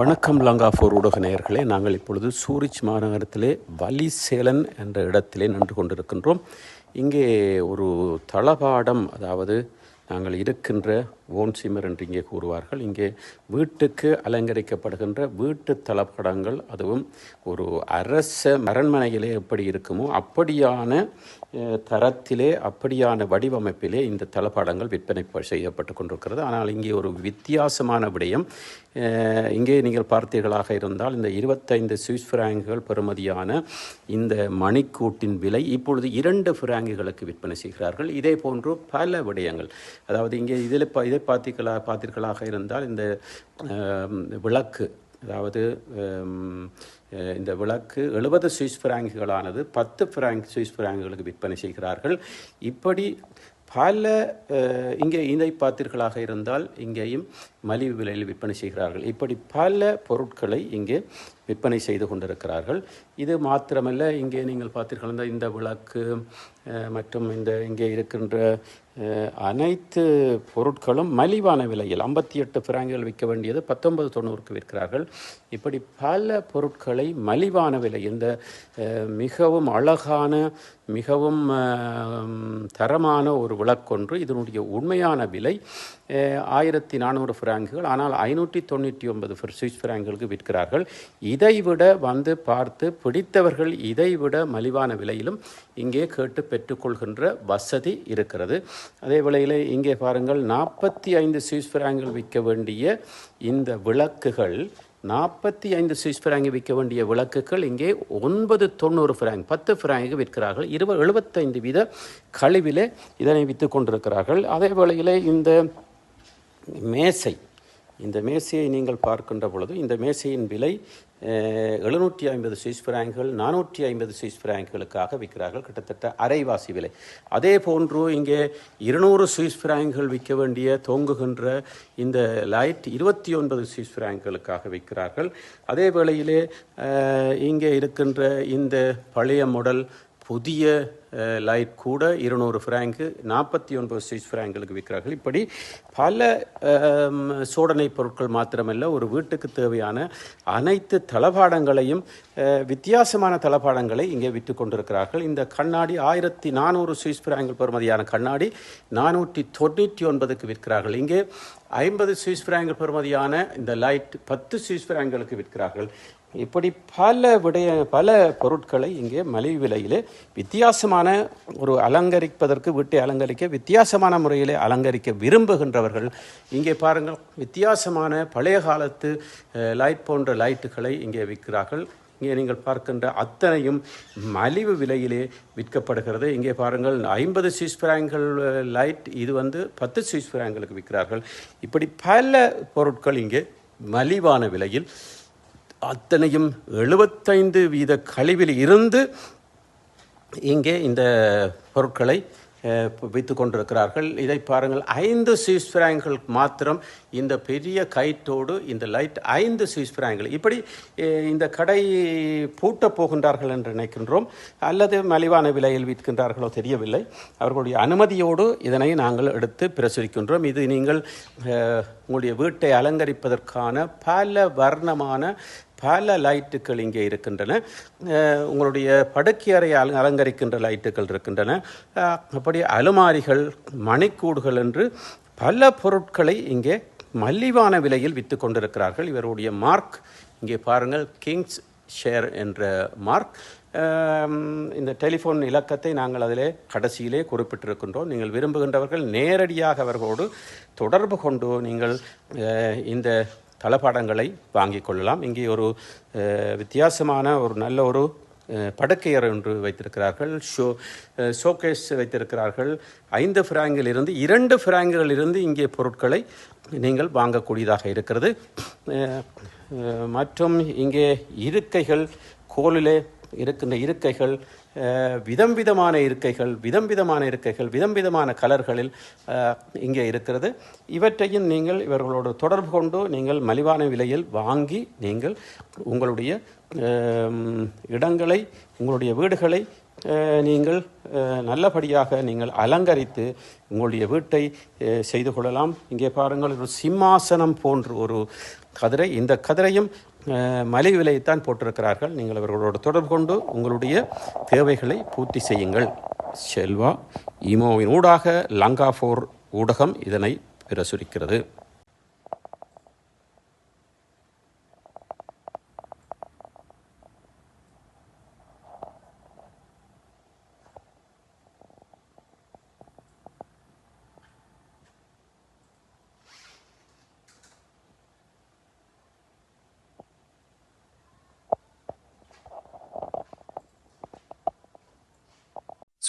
வணக்கம் லங்காஃபோர் ஊடக நேயர்களே. நாங்கள் இப்பொழுது சூரிச் மாநகரத்திலே வலிசேலன் என்ற இடத்திலே நின்று கொண்டிருக்கின்றோம். இங்கே ஒரு தளபாடம் அதாவது நாங்கள் இருக்கின்ற ஓன்சிமர் என்று இங்கே கூறுவார்கள். இங்கே வீட்டுக்கு அலங்கரிக்கப்படுகின்ற வீட்டு தளபடங்கள் அதுவும் ஒரு அரச அரண்மனையிலே எப்படி இருக்குமோ அப்படியான தரத்திலே அப்படியான வடிவமைப்பிலே இந்த தளபாடங்கள் விற்பனை செய்யப்பட்டு கொண்டிருக்கிறது. ஆனால் இங்கே ஒரு வித்தியாசமான விடயம். இங்கே நீங்கள் பார்த்தீர்களாக இருந்தால் இந்த இருபத்தைந்து சுவிஸ் ஃபிராங்குகள் பெறுமதியான இந்த மணிக்கூட்டின் விலை இப்பொழுது இரண்டு ஃபிராங்குகளுக்கு விற்பனை செய்கிறார்கள். இதே போன்று பல விடயங்கள். அதாவது இங்கே இதில் இதை இதை பார்த்தீர்களா பார்த்தீர்களாக இருந்தால் இந்த விளக்கு அதாவது இந்த விளக்கு எழுபது சுவிஸ் பிராங்குகளானது பத்து பிராங்க் சுவிஸ் பிராங்குகளுக்கு விற்பனை செய்கிறார்கள். இப்படி பல இங்கே இதை பார்த்தீர்களாக இருந்தால் இங்கேயும் மலிவு விலையில் விற்பனை செய்கிறார்கள். இப்படி பல பொருட்களை இங்கே விற்பனை செய்து கொண்டிருக்கிறார்கள். இது மாத்திரமல்ல இங்கே நீங்கள் பார்த்தீர்கள் இந்த- இந்த விளக்கு மற்றும் இந்த இங்கே இருக்கின்ற அனைத்து பொருட்களும் மலிவான விலையில் ஐம்பத்தி எட்டு பிராங்குகள் விற்க வேண்டியது பத்தொன்பது தொண்ணூறுக்கு விற்கிறார்கள். இப்படி பல பொருட்களை மலிவான விலை இந்த மிகவும் அழகான மிகவும் தரமான ஒரு விளக்கொன்று இதனுடைய உண்மையான விலை ஆயிரத்தி நானூறு பிராங்குகள் ஆனால் ஐநூற்றி தொண்ணூற்றி ஒன்பது சுவிஸ் பிராங்குகளுக்கு விற்கிறார்கள். இதைவிட வந்து பார்த்து பிடித்தவர்கள் இதைவிட மலிவான விலையிலும் இங்கே கேட்டு பெற்றுக்கொள்கின்ற வசதி இருக்கிறது. அதே வேளையில் இங்கே பாருங்கள் நாற்பத்தி ஐந்து சுவிஸ் பிராங்குகள் விற்க வேண்டிய இந்த விளக்குகள் நாற்பத்தி ஐந்து சுவிஸ் பிராங்கு விற்க வேண்டிய விளக்குகள் இங்கே ஒன்பது தொண்ணூறு ஃபிராங்க் பத்து பிராங்கு விற்கிறார்கள். இருபது எழுபத்தைந்து வீத கழிவிலே இதனை விற்று கொண்டிருக்கிறார்கள். அதே வேளையில் இந்த மேசை. இந்த மேசையை நீங்கள் பார்க்கின்ற பொழுது இந்த மேசையின் விலை எழுநூற்றி ஐம்பது சுவிஸ் பிராங்குகள் நானூற்றி ஐம்பது சுவிஸ் பிராங்குகளுக்காக விற்கிறார்கள் கிட்டத்தட்ட அரைவாசி விலை. அதே போன்று இங்கே இருநூறு சுவிஸ் பிராங்குகள் விற்க வேண்டிய தொங்குகின்ற இந்த லைட் இருபத்தி ஒன்பது சுவிஸ் பிராங்குகளுக்காக விற்கிறார்கள். அதே வேளையிலே இங்கே இருக்கின்ற இந்த பழைய மாடல் புதிய லைட் கூட இருநூறு ஃப்ராங்கு நாற்பத்தி ஒன்பது சுவிஸ் ஃப்ராங்களுக்கு விற்கிறார்கள். இப்படி பல சோடனை சோதனை பொருட்கள் மாத்திரமல்ல ஒரு வீட்டுக்கு தேவையான அனைத்து தளபாடங்களையும் வித்தியாசமான தளபாடங்களை இங்கே விற்று கொண்டிருக்கிறார்கள். இந்த கண்ணாடி ஆயிரத்தி நானூறு சுவிஸ் ஃப்ராங்கில் பெறுமதியான கண்ணாடி நானூற்றி தொண்ணூற்றி ஒன்பதுக்கு விற்கிறார்கள். இங்கே ஐம்பது சுவிஸ் ஃப்ராங்கில் பெறுமதியான இந்த லைட் பத்து சுவிஸ் ஃப்ராங்களுக்கு விற்கிறார்கள். இப்படி பல விடய பல பொருட்களை இங்கே மலிவு விலையிலே வித்தியாசமான ஒரு அலங்கரிப்பதற்கு வீட்டை அலங்கரிக்க வித்தியாசமான முறையிலே அலங்கரிக்க விரும்புகின்றவர்கள். இங்கே பாருங்கள் வித்தியாசமான பழைய காலத்து லைட் போன்ற லைட்டுகளை இங்கே விற்கிறார்கள். இங்கே நீங்கள் பார்க்கின்ற அத்தனையும் மலிவு விலையிலே விற்கப்படுகிறது. இங்கே பாருங்கள் ஐம்பது சுவிஸ் பிராங்கள் லைட் இது வந்து பத்து சுவிஸ் பிராங்களுக்கு விற்கிறார்கள். இப்படி பல பொருட்கள் இங்கே மலிவான விலையில் அத்தனையும் எழுபத்தைந்து வீத கழிவில் இருந்து இங்கே இந்த பொருட்களை வைத்து கொண்டிருக்கிறார்கள். இதை பாருங்கள் ஐந்து சுவிஸ் பிராங்குகள் மாத்திரம் இந்த பெரிய கைட்டோடு இந்த லைட் ஐந்து சுவிஸ் பிராங்குகள் இப்படி இந்த கடை பூட்டப் போகின்றார்கள் என்று நினைக்கின்றோம். அல்லது மலிவான விலையில் விற்கின்றார்களோ தெரியவில்லை. அவர்களுடைய அனுமதியோடு இதனை நாங்கள் எடுத்து பிரசுரிக்கின்றோம். இது நீங்கள் உங்களுடைய வீட்டை அலங்கரிப்பதற்கான பல வர்ணமான பல லைட்டுகள் இங்கே இருக்கின்றன. உங்களுடைய படுக்கை அறை அல- அலங்கரிக்கின்ற லைட்டுகள் இருக்கின்றன. அப்படி அலுமாரிகள் மணிக்கூடுகள் என்று பல பொருட்களை இங்கே மலிவான விலையில் விற்று கொண்டிருக்கிறார்கள். இவருடைய மார்க் இங்கே பாருங்கள் கிங்ஸ் ஷேர் என்ற மார்க். இந்த டெலிஃபோன் இலக்கத்தை நாங்கள் அதிலே கடைசியிலே குறிப்பிட்டிருக்கின்றோம். நீங்கள் விரும்புகின்றவர்கள் நேரடியாக அவர்களோடு தொடர்பு கொண்டு நீங்கள் இந்த தளபாடங்களை வாங்கி கொள்ளலாம். இங்கே ஒரு வித்தியாசமான ஒரு நல்ல ஒரு படுக்கையர் ஒன்று வைத்திருக்கிறார்கள். ஷோ ஷோகேஸ் வைத்திருக்கிறார்கள். ஐந்து ஃப்ராங்கில் இருந்து இரண்டு ஃபிராங்கிலிருந்து இருந்து இங்கே பொருட்களை நீங்கள் வாங்கக்கூடியதாக இருக்கிறது. மற்றும் இங்கே இருக்கைகள் கோலிலே இருக்கின்ற இருக்கைகள் விதம் விதமான இருக்கைகள் விதம் விதமான இருக்கைகள் விதம் விதமான கலர்களில் இங்கே இருக்கிறது. இவற்றையும் நீங்கள் இவர்களோடு தொடர்பு கொண்டு நீங்கள் மலிவான விலையில் வாங்கி நீங்கள் உங்களுடைய இடங்களை உங்களுடைய வீடுகளை நீங்கள் நல்லபடியாக நீங்கள் அலங்கரித்து உங்களுடைய வீட்டை செய்து கொள்ளலாம். இங்கே பாருங்கள் ஒரு சிம்மாசனம் போன்ற ஒரு கதிரை. இந்த கதிரையும் மலை விலையைத்தான் போட்டிருக்கிறார்கள். நீங்கள் அவர்களோடு தொடர்பு கொண்டு உங்களுடைய தேவைகளை பூர்த்தி செய்யுங்கள். செல்வா இமோவின் ஊடாக லங்கா ஃபோர் ஊடகம் இதனை பிரசுரிக்கிறது.